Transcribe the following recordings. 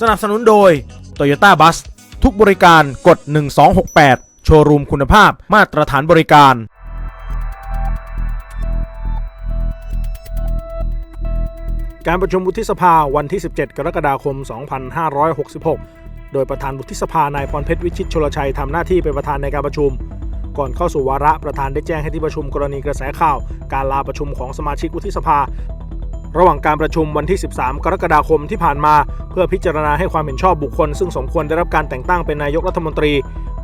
สนับสนุนโดย Toyota Bus ทุกบริการกด 1268 โชว์รูมคุณภาพมาตรฐานบริการ การประชุมวุฒิสภาวันที่ 17 กรกฎาคม 2566 โดยประธานวุฒิสภานายพรเพชรวิชิตชลชัยทำหน้าที่เป็นประธานในการประชุม ก่อนเข้าสู่วาระประธานได้แจ้งให้ที่ประชุมกรณีกระแสข่าว การลาประชุมของสมาชิกวุฒิสภา ระหว่างการประชุมวันที่ 13 กรกฎาคมที่ผ่านมา เพื่อพิจารณาให้ความเห็นชอบบุคคล ซึ่งสมควรได้รับการแต่งตั้งเป็นนายกรัฐมนตรี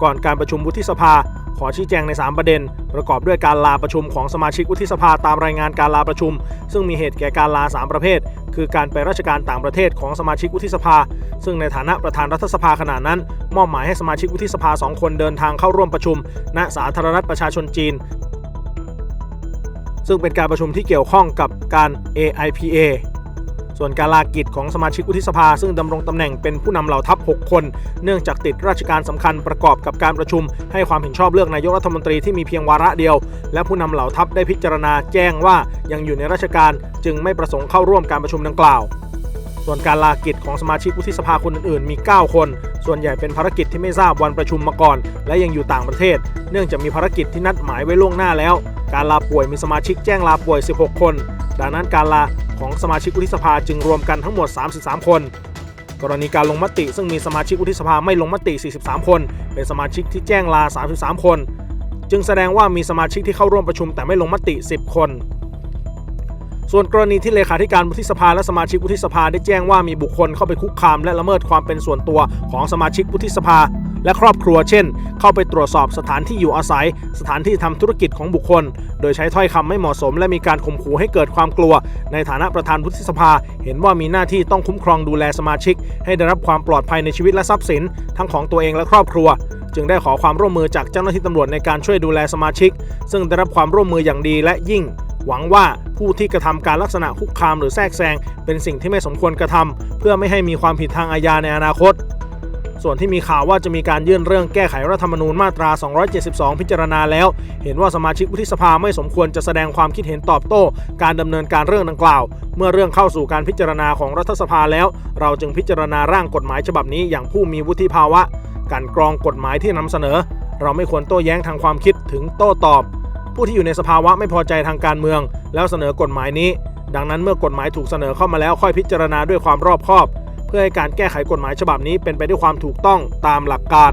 ก่อนการประชุมวุฒิสภา ขอชี้แจงใน 3 ประเด็น ประกอบด้วยการลาประชุมของสมาชิกวุฒิสภาตามรายงานการลาประชุม ซึ่งมีเหตุแก่การลา 3 ประเภท คือการไปราชการต่างประเทศของสมาชิกวุฒิสภา ซึ่งในฐานะประธานรัฐสภาขณะนั้น มอบหมายให้สมาชิกวุฒิสภาสองคนเดินทางเข้าร่วมประชุม ณสาธารณรัฐประชาชนจีน ซึ่งเป็นการประชุมที่เกี่ยวข้องกับการ AIPA ส่วนการลากิจของสมาชิกวุฒิสภา ซึ่งดำรงตำแหน่งเป็นผู้นำเหล่าทัพ 6 คน เนื่องจากติดราชการสำคัญประกอบกับการประชุม ให้ความเห็นชอบเลือกนายกรัฐมนตรีที่มีเพียงวาระเดียว และผู้นำเหล่าทัพได้พิจารณาแจ้งว่ายังอยู่ในราชการจึงไม่ประสงค์เข้าร่วมการประชุมดังกล่าว ส่วนการลากิจของสมาชิกวุฒิสภาคนอื่นๆ มี 9 คน ส่วนใหญ่เป็นภารกิจที่ไม่ทราบวันประชุมมาก่อน และยังอยู่ต่างประเทศ เนื่องจากมีภารกิจที่นัดหมายไว้ล่วงหน้าแล้ว การลาป่วยมีสมาชิกแจ้งลาป่วย 16 คน ดังนั้นการลาของสมาชิกวุฒิสภาจึงรวมกันทั้งหมด 33 คน กรณีการลงมติ ซึ่งมีสมาชิกวุฒิสภาไม่ลงมติ 43 คน เป็นสมาชิกที่แจ้งลา 33 คน จึงแสดงว่ามีสมาชิกที่เข้าร่วมประชุมแต่ไม่ลงมติ 10 คน ส่วนกรณีที่เลขาธิการวุฒิสภาและสมาชิกวุฒิสภาได้แจ้งว่ามีบุคคลเข้าไปคุกคาม และละเมิดความเป็นส่วนตัวของสมาชิกวุฒิสภา และครอบครัวเช่น เข้าไปตรวจสอบสถานที่อยู่อาศัย สถานที่ทำธุรกิจของบุคคล โดยใช้ถ้อยคำไม่เหมาะสม และมีการข่มขู่ให้เกิดความกลัว ในฐานะประธานวุฒิสภา เห็นว่ามีหน้าที่ต้องคุ้มครองดูแลสมาชิก ให้ได้รับความปลอดภัยในชีวิตและทรัพย์สิน ทั้งของตัวเองและครอบครัวจึงได้ขอความร่วมมือจากเจ้าหน้าที่ตำรวจในการช่วยดูแลสมาชิก ซึ่งได้รับความร่วมมืออย่างดีและยิ่ง หวังว่าผู้ที่กระทำการลักษณะคุกคามหรือแทรกแซงเป็นสิ่งที่ไม่สมควรกระทำเพื่อไม่ให้มีความผิดทางอาญาในอนาคต ส่วนที่มีข่าวว่าจะมีการยื่นเรื่องแก้ไขรัฐธรรมนูญมาตรา 272 พิจารณาแล้ว เห็นว่าสมาชิกวุฒิสภาไม่สมควรจะแสดงความคิดเห็นตอบโต้ การดำเนินการเรื่องดังกล่าว เมื่อเรื่องเข้าสู่การพิจารณาของรัฐสภาแล้ว เราจึงพิจารณาร่างกฎหมายฉบับนี้อย่างผู้มีวุฒิภาวะการกรองกฎหมายที่นำเสนอ เราไม่ควรโต้แย้งทางความคิดถึงโต้ตอบ ผู้ที่อยู่ในสภาวะไม่พอใจทางการเมือง แล้วเสนอกฎหมายนี้ ดังนั้นเมื่อกฎหมายถูกเสนอเข้ามาแล้วค่อยพิจารณาด้วยความรอบคอบ เพื่อให้การแก้ไขกฎหมายฉบับนี้เป็นไปด้วยความถูกต้องตามหลักการ